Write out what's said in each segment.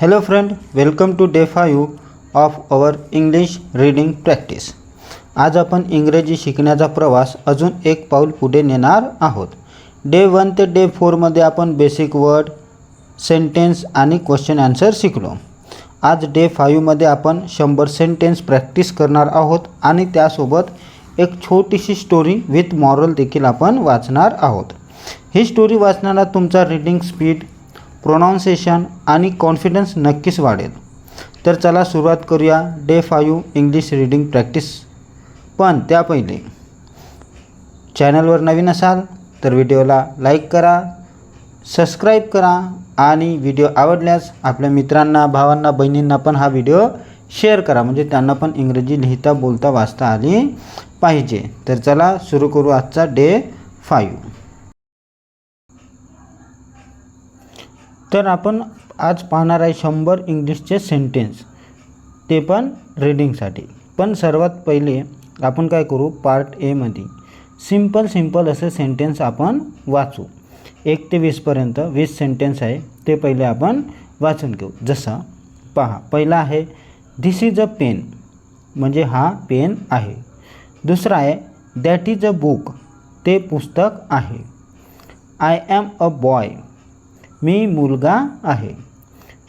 Hello friend welcome to day five of our English reading practice आज आपण इंग्रजी शिकण्याचा प्रवास अजून एक पाऊल पुढे नेणार आहोत. डे वन ते डे फोरमध्ये आपण बेसिक वर्ड सेंटेन्स आणि क्वेश्चन आन्सर शिकलो. आज डे फाईव्हमध्ये आपण शंभर सेंटेन्स प्रॅक्टिस करणार आहोत आणि त्यासोबत एक छोटीशी स्टोरी विथ मॉरल देखील आपण वाचणार आहोत. ही स्टोरी वाचणारा तुमचा रीडिंग स्पीड प्रोनाउन्सेशन आणि कॉन्फिडन्स नक्कीच वाढेल. तर चला सुरुवात करूया day five English reading practice पण त्या पहिले चॅनलवर नवीन असाल तर व्हिडिओला लाईक करा सबस्क्राईब करा आणि व्हिडिओ आवडल्यास आपल्या मित्रांना भावांना बहिणींना पण हा व्हिडिओ शेअर करा. म्हणजे त्यांना पण इंग्रजी लिहिता बोलता वाचता आली पाहिजे. तर चला सुरू करू आजचा डे फायू तर आपण आज पाहणार आहे शंभर इंग्लिशचे सेंटेन्स ते पण रीडिंगसाठी पण सर्वात पहिले आपण काय करू? पार्ट एमध्ये सिंपल सिंपल असे सेंटेन्स आपण वाचू. एक ते वीसपर्यंत वीस सेंटेन्स आहे ते पहिले आपण वाचून घेऊ. जसं पहा पहिला आहे धिस इज अ पेन म्हणजे हा पेन आहे. दुसरा आहे दॅट इज अ बुक ते पुस्तक आहे. आय ॲम अ बॉय मी मुलगा आहे.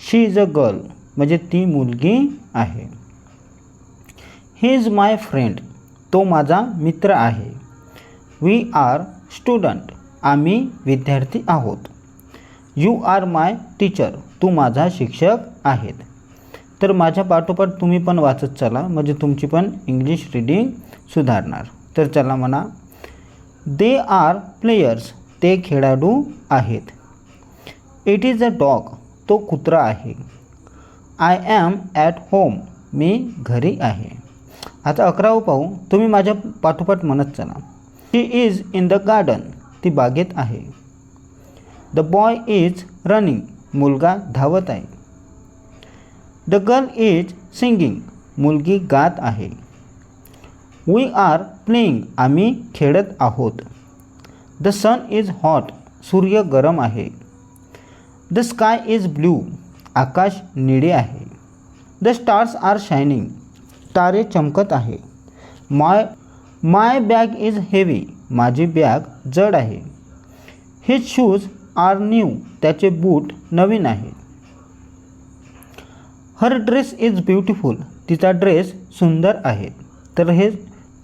शी इज अ गर्ल म्हणजे ती मुलगी आहे. ही इज माय फ्रेंड तो माझा मित्र आहे. वी आर स्टुडंट आम्ही विद्यार्थी आहोत. यू आर माय टीचर तू माझा शिक्षक आहेत. तर माझ्या पाठोपाठ तुम्ही पण वाचत चला. म्हणजे तुमची पण इंग्लिश रीडिंग सुधारणार. तर चला म्हणा. दे आर प्लेयर्स ते खेळाडू आहेत. इट इज अ डॉग तो कुत्रा आहे. आय ॲम ॲट होम मी घरी आहे. आता अकरावं पाहू तुम्ही माझ्या पाठोपाठ म्हणत चला. She is in the garden ती बागेत आहे. द बॉय इज रनिंग मुलगा धावत आहे. द गर्ल इज सिंगिंग मुलगी गात आहे. वी आर प्लेईंग आम्ही खेळत आहोत. द सन इज हॉट सूर्य गरम आहे. द स्काय इज ब्ल्यू आकाश निळे आहे. द स्टार्स आर शायनिंग तारे चमकत आहे. My my bag is heavy माझी बॅग जड आहे. हिज शूज आर न्यू त्याचे बूट नवीन आहे हर ड्रेस इज ब्युटिफुल तिचा ड्रेस सुंदर आहे. तर हे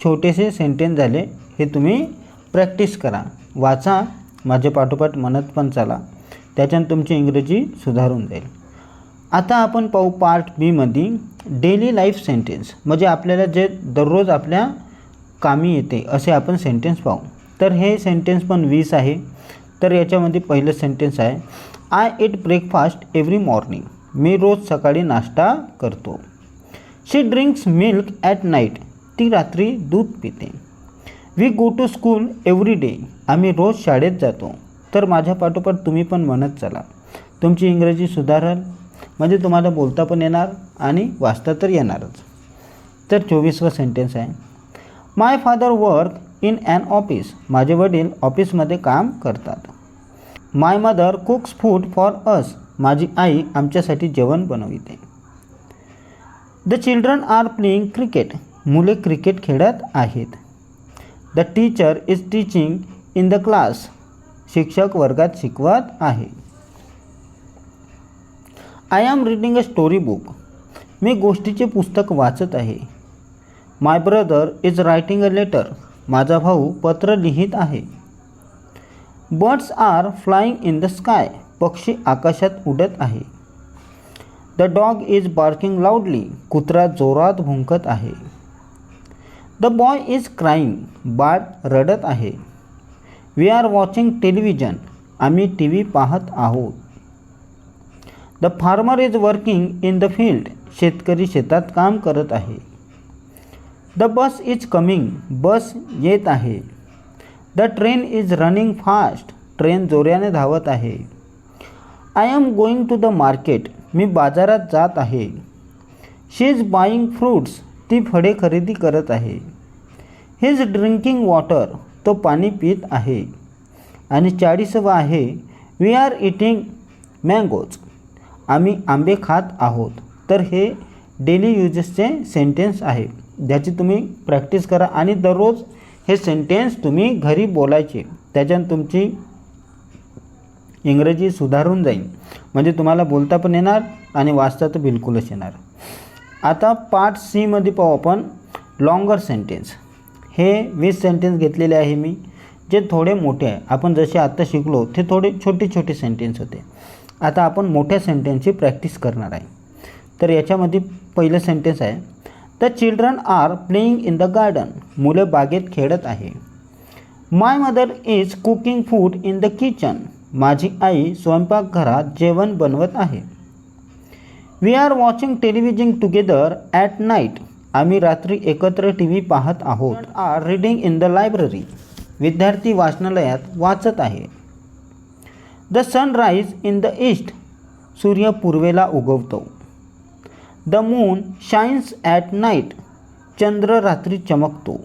छोटेसे सेंटेन्स झाले. हे तुम्ही प्रॅक्टिस करा. वाचा. माझ्या पाठोपाठ म्हणत पण चला. त्याच्यानं तुमची इंग्रजी सुधारून जाईल. आता आपण पाहू पार्ट बीमध्ये डेली लाईफ सेंटेन्स म्हणजे आपल्याला जे दररोज आपल्या कामी येते असे आपण सेंटेन्स पाहू. तर हे सेंटेन्स पण वीस आहे. तर याच्यामध्ये पहिलं सेंटेन्स आहे I eat breakfast every morning मी रोज सकाळी नाश्ता करतो. She drinks milk at night ती रात्री दूध पिते. We go to school every day आम्ही रोज शाळेत जातो. तर माझ्या पाठोपाठ तुम्ही पण म्हणत चला. तुमची इंग्रजी सुधारल म्हणजे तुम्हाला बोलता पण येणार आणि वाचता तर येणारच. तर चोवीसवा सेंटेन्स आहे. My father work in an office माझे वडील ऑफिसमध्ये काम करतात. My mother cooks food for us माझी आई आमच्यासाठी जेवण बनविते. The children are playing cricket मुले क्रिकेट खेळत आहेत. The teacher is teaching in the class शिक्षक वर्गात शिकवत आहे. I am reading a story book मी गोष्टीचे पुस्तक वाचत आहे. My brother is writing a letter माझा भाऊ पत्र लिहित आहे. Birds are flying in the sky पक्षी आकाशात उडत आहे. The dog is barking loudly कुत्रा जोरात भुंकत आहे. द बॉय इज क्राईंग बाळ रडत आहे. वी आर वॉचिंग टेलिव्हिजन आम्ही टी व्ही पाहत आहोत. The farmer is working in the field शेतकरी शेतात काम करत आहे. The bus is coming bus येत आहे. The train is running fast train जोऱ्याने धावत आहे. I am going to the market मी बाजारात जात आहे. शी इज बाईंग फ्रूट्स ती फळे खरेदी करत आहे. ही इज ड्रिंकिंग वॉटर तो पाणी पित आहे. आणि चाळीसवं आहे वी आर इटिंग मँगोज आम्ही आंबे खात आहोत. तर हे डेली युजेसचे सेंटेन्स आहे. ज्याची तुम्ही प्रॅक्टिस करा आणि दररोज हे सेंटेन्स तुम्ही घरी बोलायचे. त्याच्यानं तुमची इंग्रजी सुधारून जाईल. म्हणजे तुम्हाला बोलता पण येणार आणि वाचता तर बिलकुलच येणार. आता पार्ट सीमध्ये पाहू आपण लॉंगर सेंटेन्स हे वीस सेंटेन्स घेतलेले आहे मी जे थोडे मोठे आहे. आपण जसे आत्ता शिकलो ते थोडे छोटे छोटे सेंटेन्स होते. आता आपण मोठ्या सेंटेन्सची प्रॅक्टिस करणार आहे. तर याच्यामध्ये पहिलं सेंटेन्स आहे the children are playing in the garden मुलं बागेत खेळत आहे. My mother is cooking food in the kitchen माझी आई स्वयंपाकघरात जेवण बनवत आहे. We are watching television together at night आम्ही रात्री एकत्र टी व्ही पाहत आहोत. Are reading in the library विद्यार्थी वाचनालयात वाचत आहे. The sunrise in the east सूर्य पूर्वेला उगवतो. The moon shines at night चंद्र रात्री चमकतो.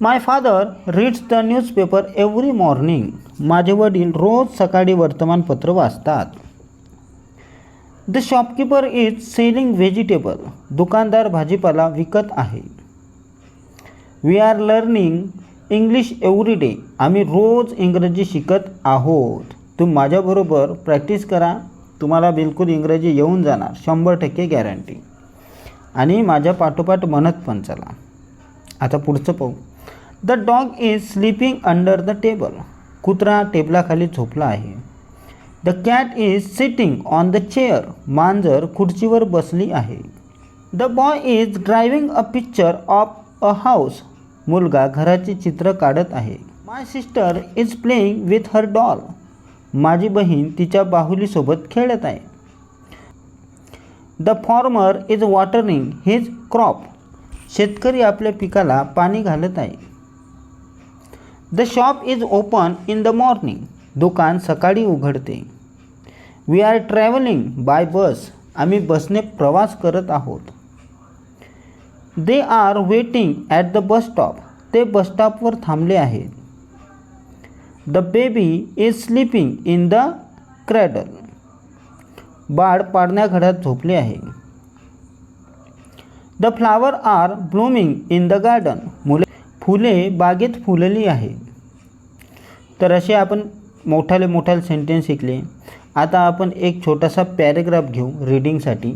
My father reads the newspaper every morning माझे वडील रोज सकाळी वर्तमानपत्र वाचतात. The shopkeeper is selling vegetable दुकानदार भाजीपाला विकत आहे. We are learning English every day आम्ही रोज इंग्रजी शिकत आहोत. तुम्ही माझ्याबरोबर प्रॅक्टिस करा. तुम्हाला बिलकुल इंग्रजी येऊन जाणार. शंभर टक्के गॅरंटी आणि माझ्या पाठोपाठ म्हणत पण चला. आता पुढचं पाहू. The dog is sleeping under the table कुत्रा टेबलाखाली झोपला आहे. The cat is sitting on the chair मांजर खुर्चीवर बसली आहे. The boy is driving a picture of a house मुलगा घराचे चित्र काढत आहे. My sister is playing with her doll माझी बहीण तिच्या बाहुलीसोबत खेळत आहे. The farmer is watering his crop शेतकरी आपल्या पिकाला पाणी घालत आहे. The shop is open in the morning दुकान सकाळी उघडते. We are travelling by bus आम्ही बसने प्रवास करत आहोत. They are waiting at the bus stop ते बसस्टॉपवर थांबले आहेत. The baby is sleeping in the cradle बाळ पाडण्याघरात झोपले आहे. The flower are blooming in the garden मुले फुले बागेत फुलली आहे तर असे आपण मोठाले मोठाले सेंटेन्स शिकले. आता आपण एक छोटासा पॅरेग्राफ घेऊ रीडिंगसाठी.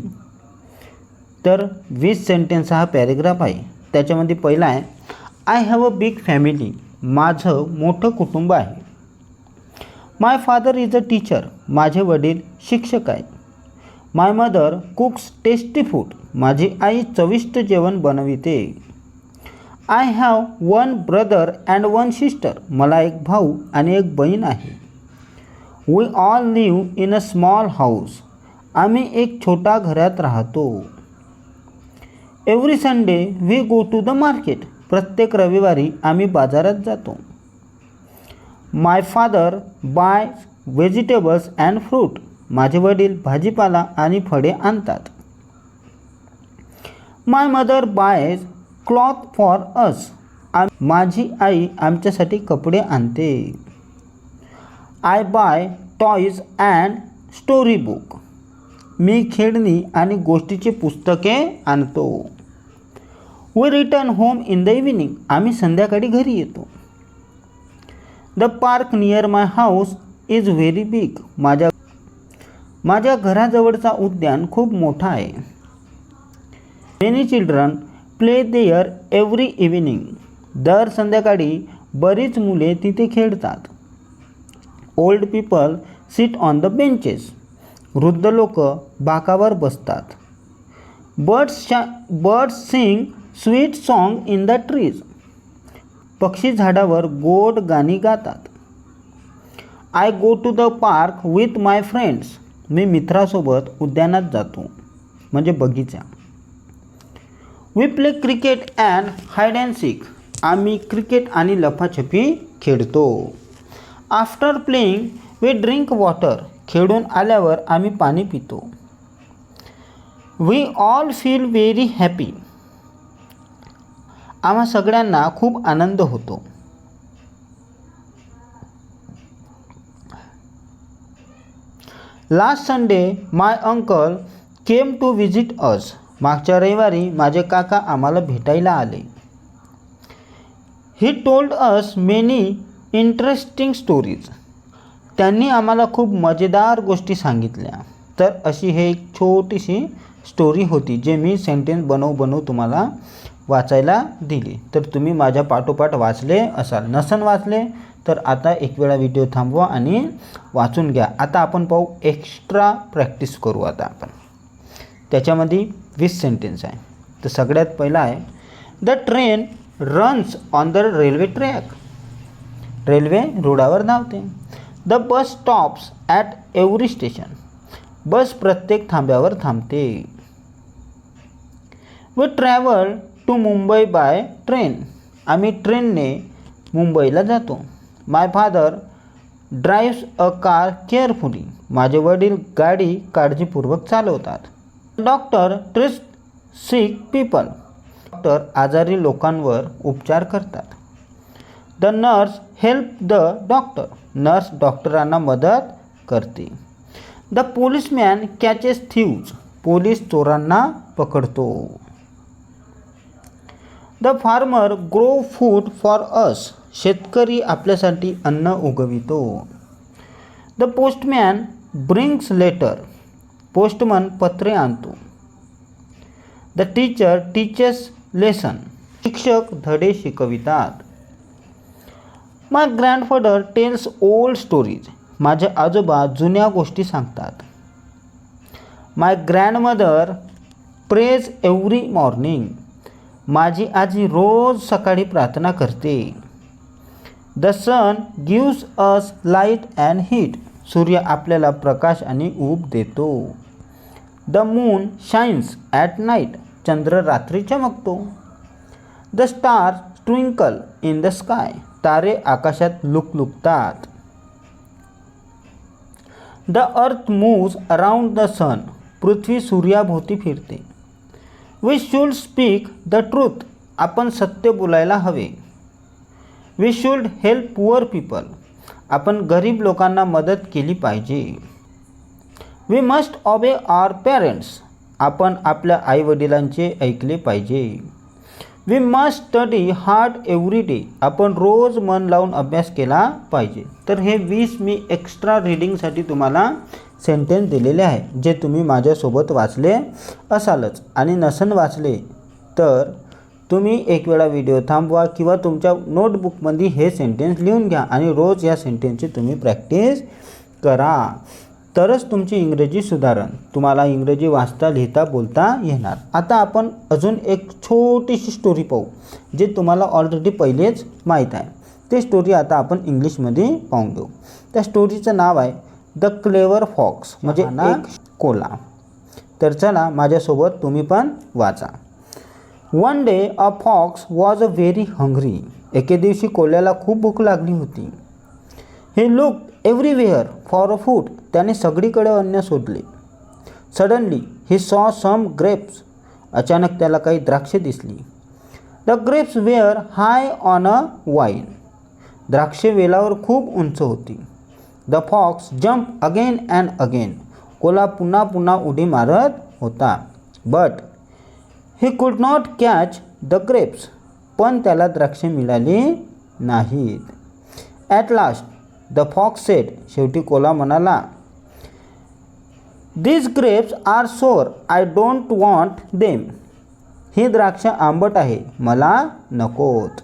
तर वीस सेंटेन्स हा पॅरेग्राफ आहे. त्याच्यामध्ये पहिला आहे I have a big family माझं मोठं कुटुंब आहे. My father is a teacher माझे वडील शिक्षक आहे my mother cooks tasty food माझी आई चविष्ट जेवण बनविते. I have one brother and one sister मला एक भाऊ आणि एक बहीण आहे. We all live in a small house आम्ही एक छोटा घरात राहतो. Every Sunday we go to the market प्रत्येक रविवारी आम्ही बाजारात जातो. My father buy vegetables and fruit माझे वडील भाजीपाला आणि फळे आणतात. My mother buys cloth for us माझी आई आमच्यासाठी कपडे आणते. I buy toys and story book. मी खेळणी आणि गोष्टीची पुस्तके आणतो. We return home in the evening. आम्ही संध्याकाळी घरी येतो. The park near my house is very big. माझ्या माझ्या घराजवळचा उद्यान खूप मोठा आहे. Many children play there every evening. दर संध्याकाळी बरीच मुले तिथे खेळतात. Old people sit on the benches वृद्ध लोक बाकावर बसतात. बर्ड्स शा birds sing sweet song in the trees पक्षी झाडावर गोड गाणी गातात. I go to the park with my friends मी मित्रासोबत उद्यानात जातो. म्हणजे बगीचा. We play cricket and hide and seek आम्ही क्रिकेट आणि लफाछपी खेळतो. After playing we drink water खेळून आल्यावर आम्ही पाणी पितो. We all feel very happy आम्हा सगळ्यांना खूप आनंद होतो. Last Sunday my uncle came to visit us मागच्या रविवारी माझे काका आम्हाला भेटायला आले. He told us many interesting stories त्यांनी आम्हाला खूप मजेदार गोष्टी सांगितल्या. तर अशी हे एक छोटीशी स्टोरी होती जे मी सेंटेन्स बनवू बनवू तुम्हाला वाचायला दिली. तर तुम्ही माझ्या पाठोपाठ वाचले असाल नसन वाचले तर आता एक वेळा व्हिडिओ थांबवा आणि वाचून घ्या. आता आपण पाहू एक्स्ट्रा प्रॅक्टिस करू आता आपण. त्याच्यामध्ये वीस सेंटेन्स आहे. तर सगळ्यात पहिला आहे the train runs on the railway track railway रोडावर धावते. The bus stops at every station bus प्रत्येक थांब्यावर थांबते. We travel to Mumbai by train आम्ही ट्रेनने मुंबईला जातो. My father drives a car carefully माझे वडील गाडी काळजीपूर्वक चालवतात. Doctor treats sick people doctor आजारी लोकांवर उपचार करतात. The nurse help the doctor nurse डॉक्टरांना मदत करते. The policeman catches thieves police चोरांना पकडतो. The farmer grow food for us शेतकरी आपल्यासाठी अन्न उगवितो. The postman brings letter postman पत्रे आणतो. द टीचर टीचर्स लेसन शिक्षक धडे शिकवितात. My grandfather tells old stories माझे आजोबा जुन्या गोष्टी सांगतात. My grandmother prays every morning माझी आजी रोज सकाळी प्रार्थना करते. The sun gives us light and heat सूर्य आपल्याला प्रकाश आणि ऊब देतो. The moon shines at night चंद्र रात्री चमकतो. The star twinkle in the sky तारे आकाशात लुकलुकतात. The earth moves around the sun पृथ्वी सूर्याभोवती फिरते. We should speak the truth आपण सत्य बोलायला हवे. We should help poor people आपण गरीब लोकांना मदत केली पाहिजे. We must obey our parents आपण आपल्या आईवडिलांचे ऐकले पाहिजे. We must study hard every day आपण रोज मन लावून अभ्यास केला पाहिजे. तर हे वीस मी एक्स्ट्रा रीडिंगसाठी तुम्हाला सेंटेन्स दिलेले आहे जे तुम्ही माझ्यासोबत वाचले असालच. आणि नसन वाचले तर तुम्ही एक वेळा व्हिडिओ थांबवा किंवा तुमच्या नोटबुकमध्ये हे सेंटेन्स लिहून घ्या आणि रोज या सेंटेन्सची तुम्ही प्रॅक्टिस करा. तरच तुमची इंग्रजी सुधारण. तुम्हाला इंग्रजी वाचता लिहिता बोलता येणार. आता आपण अजून एक छोटीशी स्टोरी पाहू जे तुम्हाला ऑलरेडी पहिलेच माहीत आहे. ते स्टोरी आता आपण इंग्लिशमध्ये पाहून घेऊ. त्या स्टोरीचं नाव आहे द क्लेवर फॉक्स म्हणजे एक कोला. तर चला माझ्यासोबत तुम्ही पण वाचा. One day a fox was a very hungry एके दिवशी कोल्याला खूप भूक लागली होती. He look everywhere for a food त्याने सगळीकडे अन्न शोधले. Suddenly he saw some grapes अचानक त्याला काही द्राक्षे दिसली. The grapes were high on a vine द्राक्षे वेलावर खूप उंच होती. The fox jump again and again Cola पुन्हा पुन्हा उडी मारत होता. But he could not catch the grapes पण त्याला द्राक्षे मिळाली नाहीत. At last the fox said. शेवटी कोला म्हणाला these grapes are sour I don't want them ही द्राक्ष आंबट आहे. मला नकोत.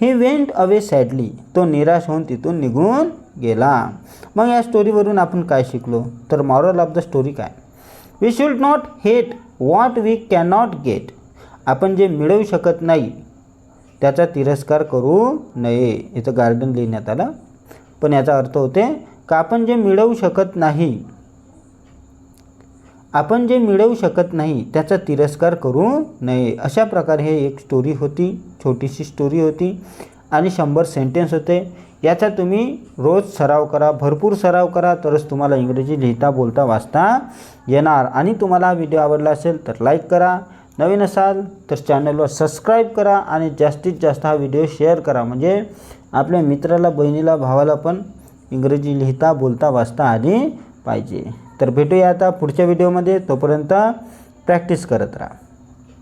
ही वेंट अवे सॅडली तो निराश होऊन तिथून निघून गेला. मग या स्टोरीवरून आपण काय शिकलो? तर मॉरल ऑफ द स्टोरी काय? We should not hate what we cannot get आपण जे मिळवू शकत नाही त्याचा तिरस्कार करू नये. याचं गार्डन लिहिण्यात आलं. पण याचा अर्थ होते का आपण जे मिळवू शकत नाही आपण जे मिळवू शकत नाही त्याचा तिरस्कार करू नये. अशा प्रकारे हे एक स्टोरी होती छोटीशी स्टोरी होती आणि शंभर सेंटेन्स होते. याचा तुम्ही रोज सराव करा भरपूर सराव करा तरच तुम्हाला इंग्रजी लिहिता बोलता वाचता येणार. आणि तुम्हाला हा व्हिडिओ आवडला असेल तर लाईक करा. नवीन असाल तर चॅनलवर सबस्क्राईब करा आणि जास्तीत जास्त हा व्हिडिओ शेअर करा. म्हणजे आपल्या मित्राला बहिणीला भावाला पण इंग्रजी लिहिता बोलता वाचता आली पाहिजे. तर भेटूया आता पुढच्या व्हिडिओमध्ये तोपर्यंत प्रॅक्टिस करत राहा.